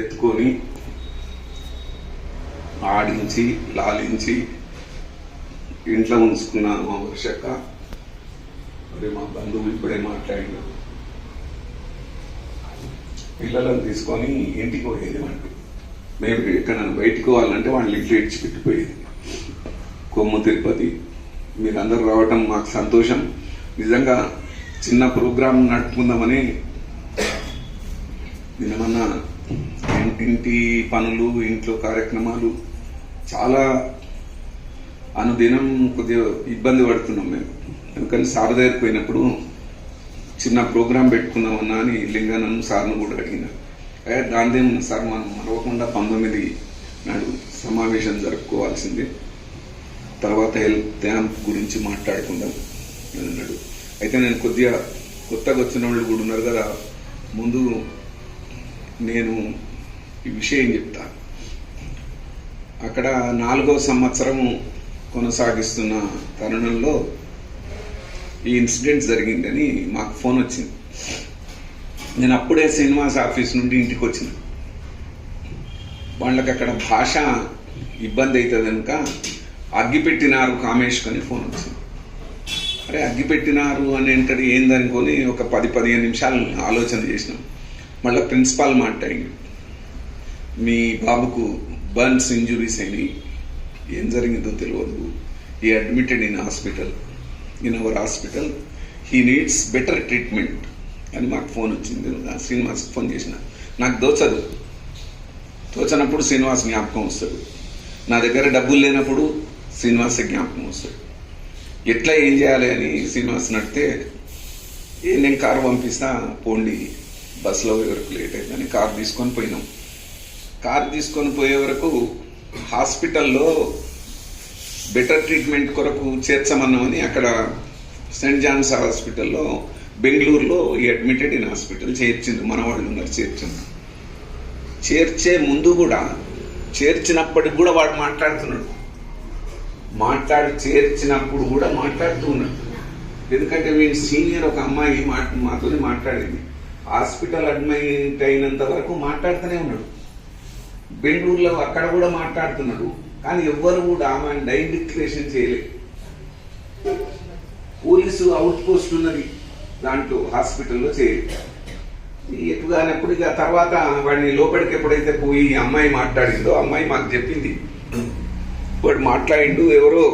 ఎత్తుకొని ఆడించి లాలించి ఇంట్లో ఉంచుకున్న మా వర్షక్క. మరి మా బంధువులు ఇప్పుడే మాట్లాడిన పిల్లలను తీసుకొని ఇంటికి పోయేది వాడికి మేము ఎక్కడైనా బయటికి పోవాలంటే వాళ్ళు ఇంట్లో ఇడిచిపెట్టిపోయేది కొమ్ము తిరుపతి. మీరందరూ రావటం మాకు సంతోషం. నిజంగా చిన్న ప్రోగ్రాం నడుపుకుందామని నిన్నమన్నా ఇంటి పనులు ఇంట్లో కార్యక్రమాలు చాలా అనుదినం కొద్దిగా ఇబ్బంది పడుతున్నాం మేము. ఎందుకని సార్ దగ్గరికి పోయినప్పుడు చిన్న ప్రోగ్రాం పెట్టుకుందామన్నా అని లింగానం సార్ను కూడా అడిగిన. అయ్యా దానిదేముంది సార్ మనం మరవకుండా పంతొమ్మిది నాడు సమావేశం జరుపుకోవాల్సిందే. తర్వాత హెల్త్ క్యాంప్ గురించి మాట్లాడుకుందాం అని అన్నాడు. అయితే నేను కొద్దిగా కొత్తగా వచ్చిన వాళ్ళు కూడా ఉన్నారు కదా ముందు నేను ఈ విషయం చెప్తాను. అక్కడ నాలుగో సంవత్సరం కొనసాగిస్తున్న తరుణంలో ఈ ఇన్సిడెంట్ జరిగిందని మాకు ఫోన్ వచ్చింది. నేను అప్పుడే శ్రీనివాస్ ఆఫీస్ నుండి ఇంటికి వచ్చిన. వాళ్ళకి అక్కడ భాష ఇబ్బంది అవుతుంది కనుక అగ్గిపెట్టినారు కామేష్కని ఫోన్ వచ్చింది. అరే అగ్గిపెట్టినారు అని ఏంటది ఏందనుకొని ఒక పది పదిహేను నిమిషాలు ఆలోచన చేసినాం. మళ్ళీ ప్రిన్సిపాల్ మాట్లాడి మీ బాబుకు బర్న్స్ ఇంజురీస్ అయినాయి. ఏం జరిగిందో తెలియదు ఈ admitted in hospital in our hospital he needs better treatment అని మాకు ఫోన్ వచ్చింది. శ్రీనివాస్కి ఫోన్ చేసిన. నాకు దోచదు తోచనప్పుడు శ్రీనివాస్ జ్ఞాపకం వస్తాడు నా దగ్గర డబ్బులు లేనప్పుడు శ్రీనివాస్ జ్ఞాపకం వస్తాడు ఎట్లా ఏం చేయాలి అని శ్రీనివాస్ నడితే నేను కారు పంపిస్తా పోండి. బస్సులో వరకు లేట్ అయిందని కార్ తీసుకొని పోయినాం. కార్ తీసుకొని పోయే వరకు హాస్పిటల్లో బెటర్ ట్రీట్మెంట్ కొరకు చేర్చమన్నామని అక్కడ సెయింట్ జాన్స్ హాస్పిటల్లో బెంగళూరులో ఈ అడ్మిటెడ్ ఇన్ హాస్పిటల్ చేర్చింది మన వాళ్ళు ఉన్నారు చేర్చింది చేర్చే ముందు కూడా చేర్చినప్పటికి కూడా వాడు మాట్లాడుతున్నాడు. మాట్లాడి చేర్చినప్పుడు కూడా మాట్లాడుతూ ఉన్నాడు. ఎందుకంటే వీడి సీనియర్ ఒక అమ్మాయి మాట మాతో మాట్లాడింది. హాస్పిటల్ అడ్మిట్ అయినంత వరకు మాట్లాడుతూనే ఉన్నాడు. బెంగళూరులో అక్కడ కూడా మాట్లాడుతున్నాడు. కానీ ఎవ్వరు కూడా ఆమె డైన్ డిక్లరేషన్ చేయలేదు పోలీసు అవుట్ పోస్ట్ ఉన్నది. దాంట్లో హాస్పిటల్లో చేయలేదు ఎటుగానప్పుడు ఇక తర్వాత వాడిని లోపలికి ఎప్పుడైతే పోయి అమ్మాయి మాట్లాడిందో అమ్మాయి మాకు చెప్పింది. వాడు మాట్లాడిండు ఎవరో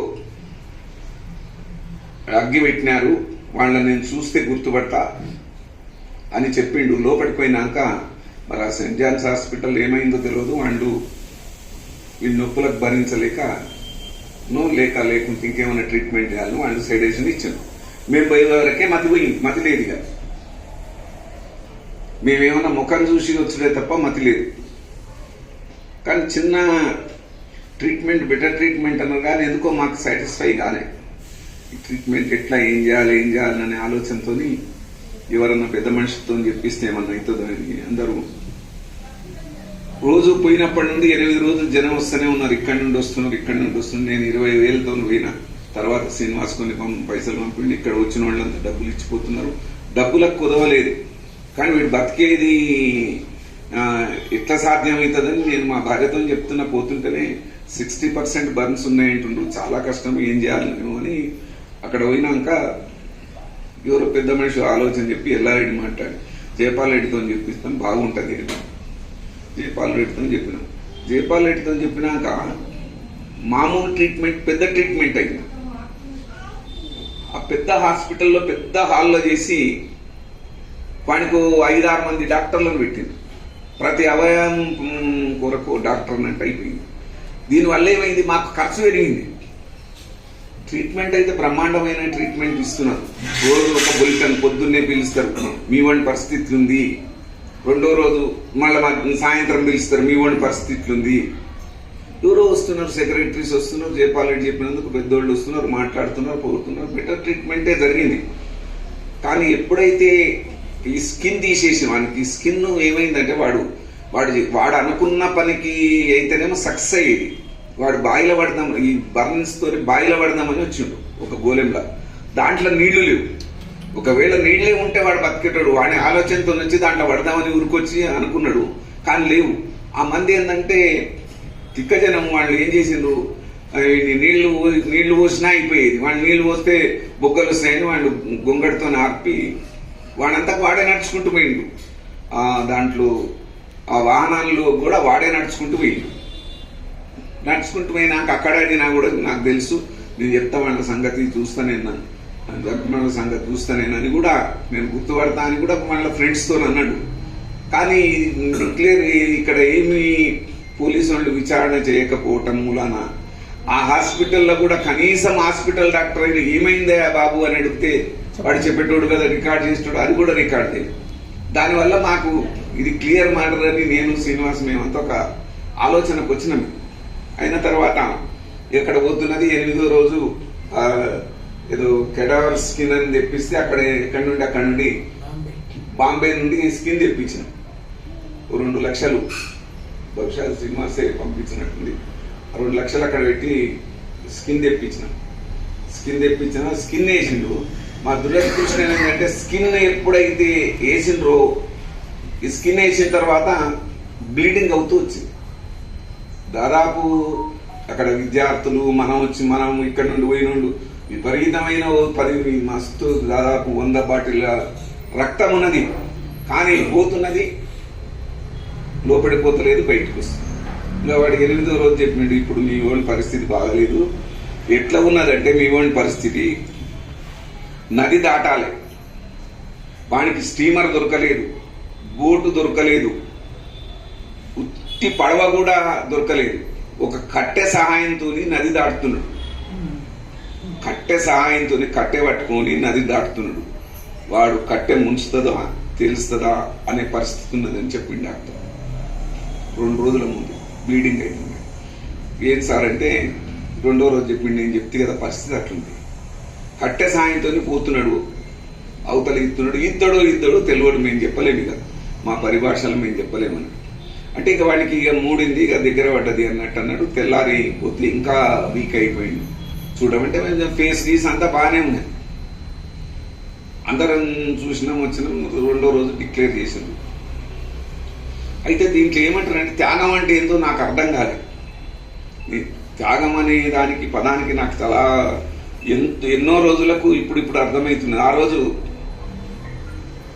అగ్గి పెట్టినారు. వాళ్ళని నేను చూస్తే గుర్తుపడతా. అని చెప్పిండు. లోపలికి మరి ఆ సెయింట్ జాన్స్ హాస్పిటల్ ఏమైందో తెలియదు అండు వీళ్ళు నొప్పులకు భరించలేక నో లేక లేకుంటే ఇంకేమైనా ట్రీట్మెంట్ చేయాలను అండ్ సైడేషన్ ఇచ్చాను మేము పోయే వరకే మతి పోయింది. మతి లేదు ఇక. మేమేమన్నా ముఖం చూసి వచ్చుడే తప్ప మతి లేదు. కానీ చిన్న ట్రీట్మెంట్ బెటర్ ట్రీట్మెంట్ అన్నారు కానీ ఎందుకో మాకు సాటిస్ఫై కాలే. ఈ ట్రీట్మెంట్ ఎట్లా ఏం చేయాలి ఏం చేయాలనే ఆలోచనతోని ఎవరన్నా పెద్ద మనిషితో చెప్పిస్తే ఏమన్నా అవుతుందో అని అందరూ. రోజు పోయినప్పటి నుండి ఎనిమిది రోజులు జనం వస్తూనే ఉన్నారు. ఇక్కడి నుండి వస్తున్నారు ఇక్కడి నుండి వస్తున్నారు. నేను ఇరవై వేలతో పోయినా. తర్వాత శ్రీనివాస్ కొన్ని పైసలు పంపిండి. ఇక్కడ వచ్చిన వాళ్ళంతా డబ్బులు ఇచ్చిపోతున్నారు. డబ్బులకు కుదవలేదు. కానీ వీడు బతికేది ఎట్లా సాధ్యమవుతుందని నేను మా భార్యతో చెప్తున్నా. పోతుంటేనే సిక్స్టీ పర్సెంట్ బర్న్స్ ఉన్నాయంటుండ్రు. చాలా కష్టం. ఏం చేయాలి మేము అని అక్కడ పోయినాక ఎవరో పెద్ద మనిషి ఆలోచన చెప్పి ఎల్లారెడ్డి మాట్లాడి జయపాల్ రెడ్డితో చెప్పిస్తాం బాగుంటుంది అని. జయపాల్ రెడ్డితో చెప్పినాం. జయపాల్ రెడ్డితో చెప్పినాక మామూలు ట్రీట్మెంట్ పెద్ద ట్రీట్మెంట్ అయింది. ఆ పెద్ద హాస్పిటల్లో పెద్ద హాల్లో చేసి వానికి ఐదారు మంది డాక్టర్లను పెట్టింది. ప్రతి అవయవం కొరకు డాక్టర్ అంటే అయిపోయింది. దీనివల్ల ఏమైంది? మాకు ఖర్చు పెరిగింది. ట్రీట్మెంట్ అయితే బ్రహ్మాండమైన ట్రీట్మెంట్ ఇస్తున్నారు. రోజు ఒక బులెటిన్ పొద్దున్నే పిలుస్తారు. మీ వాడి పరిస్థితి ఉంది. రెండో రోజు మళ్ళీ సాయంత్రం పిలుస్తారు. మీ వాడి పరిస్థితి ఉంది. ఎవరో వస్తున్నారు సెక్రటరీస్ వస్తున్నారు చెప్పాలని చెప్పినందుకు పెద్దోళ్ళు వస్తున్నారు మాట్లాడుతున్నారు పోతున్నారు. బెటర్ ట్రీట్మెంటే జరిగింది. కానీ ఎప్పుడైతే ఈ స్కిన్ తీసేసి వానికి స్కిన్ ఏమైందంటే వాడు వాడు వాడు అనుకున్న పనికి అయితేనేమో సక్సెస్ అయ్యేది. వాడు బాయిల పడదాం ఈ బర్న్స్తో బాయిల పడదామని వచ్చిండు ఒక గోలెంలా. దాంట్లో నీళ్ళు లేవు. ఒకవేళ నీళ్ళే ఉంటే వాడు బతికేటాడు. వాడి ఆలోచనతో నుంచి దాంట్లో పడదామని ఊరుకొచ్చి అనుకున్నాడు. కానీ లేవు. ఆ మంది ఏంటంటే తిక్కజనం వాళ్ళు ఏం చేసిండ్రు? ఈ నీళ్ళు నీళ్ళు పోసినా అయిపోయేది. వాళ్ళు నీళ్ళు పోస్తే బొగ్గలు వస్తాయని వాళ్ళు గొంగడితో ఆర్పి వాడంతా వాడే నడుచుకుంటూ పోయిండు. దాంట్లో ఆ వాహనాల్లో కూడా వాడే నడుచుకుంటూ పోయిండు. నడుచుకుంటూ పోయినాక అక్కడ అడిగినా కూడా నాకు తెలుసు నేను చెప్తా వాళ్ళ సంగతి చూస్తానేనా వాళ్ళ సంగతి చూస్తానేనని కూడా నేను గుర్తుపడతా అని కూడా వాళ్ళ ఫ్రెండ్స్తో అన్నాడు. కానీ క్లియర్ ఇక్కడ ఏమి పోలీసు వాళ్ళు విచారణ చేయకపోవటం మూలాన ఆ హాస్పిటల్లో కూడా కనీసం హాస్పిటల్ డాక్టర్ అయిన ఏమైందే ఆ బాబు అని అడిగితే వాడు చెప్పేటోడు కదా రికార్డ్ చేసేటోడు అది కూడా రికార్డ్ చేయదు దానివల్ల మాకు ఇది క్లియర్ మ్యాటర్ అని నేను శ్రీనివాస్ మేమంతా ఒక ఆలోచనకు వచ్చినాం. అయిన తర్వాత ఇక్కడ పోతున్నది ఎనిమిదో రోజు ఏదో కెడావర్ స్కిన్ అని తెప్పిస్తే అక్కడ ఎక్కడి నుండి అక్కడి నుండి బాంబే. నుండి స్కిన్ తెప్పించిన. రెండు లక్షలు. బహుశా శ్రీనివాసే పంపించినట్టుంది. రెండు లక్షలు అక్కడ పెట్టి స్కిన్ తెప్పించిన. స్కిన్ తెప్పించిన స్కిన్ వేసిండు. మా దురదృష్టం ఏంటంటే స్కిన్ ఎప్పుడైతే వేసిండ్రో ఈ స్కిన్ వేసిన తర్వాత బ్లీడింగ్ అవుతూ వచ్చింది. దాదాపు అక్కడ విద్యార్థులు మనం వచ్చి మనం ఇక్కడ నుండి పోయినండు విపరీతమైన పది మస్తు దాదాపు వంద బాటిల్ రక్తం ఉన్నది. కానీ పోతున్నది లోపడిపోతలేదు బయటకు వస్తుంది. ఇంకా వాడికి ఎనిమిదో రోజు చెప్పిండు ఇప్పుడు మీ ఓడి పరిస్థితి బాగలేదు. ఎట్లా ఉన్నదంటే మీ ఓడి పరిస్థితి నది దాటాలి. వానికి స్టీమర్ దొరకలేదు బోటు దొరకలేదు. ఉత్తి పడవ కూడా దొరకలేదు. ఒక కట్టె సహాయంతో నది దాటుతున్నాడు. కట్టె సహాయంతో కట్టె పట్టుకొని నది దాటుతున్నాడు. వాడు కట్టె ముంచుతుందా తెలుస్తుందా అనే పరిస్థితి ఉన్నదని చెప్పిండు డాక్టర్. రెండు రోజుల ముందు బ్లీడింగ్ అవుతుంది ఏం సార్ అంటే రెండో రోజు చెప్పిండు నేను చెప్తే కదా పరిస్థితి అట్లుంది. కట్టె సాయంతో పోతున్నాడు. అవతల ఇస్తున్నాడు ఇద్దడు ఇద్దడు తెలియడు మేము చెప్పలేము కదా మా పరిభాషలు మేము చెప్పలేమని. అంటే ఇక వాడికి ఇక మూడింది ఇక దగ్గర పడ్డది అన్నట్టు అన్నాడు. తెల్లారి పొద్దు ఇంకా వీక్ అయిపోయింది చూడమంటే మేము ఫేస్ గీస్ అంతా బాగానే ఉన్నది అందరం చూసినాం వచ్చినాం రెండో రోజు డిక్లేర్ చేసాం అయితే దీంట్లో ఏమంటారంటే త్యాగం అంటే ఏందో నాకు అర్థం కాలేదు త్యాగం అనే దానికి పదానికి నాకు చాలా ఎన్నో రోజులకు ఇప్పుడు ఇప్పుడు అర్థమవుతుంది. ఆ రోజు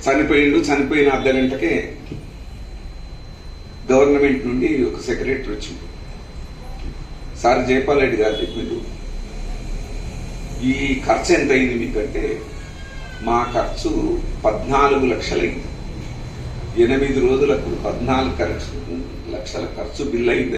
చనిపోయిండు చనిపోయిన అర్ధ గంటకే గవర్నమెంట్ నుండి ఒక సెక్రటరీ వచ్చింది. సార్ జయపాల్ రెడ్డి గారు చెప్పిండు ఈ ఖర్చు ఎంత అయింది మీకంటే మా ఖర్చు పద్నాలుగు లక్షలైంది. ఎనిమిది రోజులకు పద్నాలుగు లక్షల ఖర్చు బిల్ అయింది.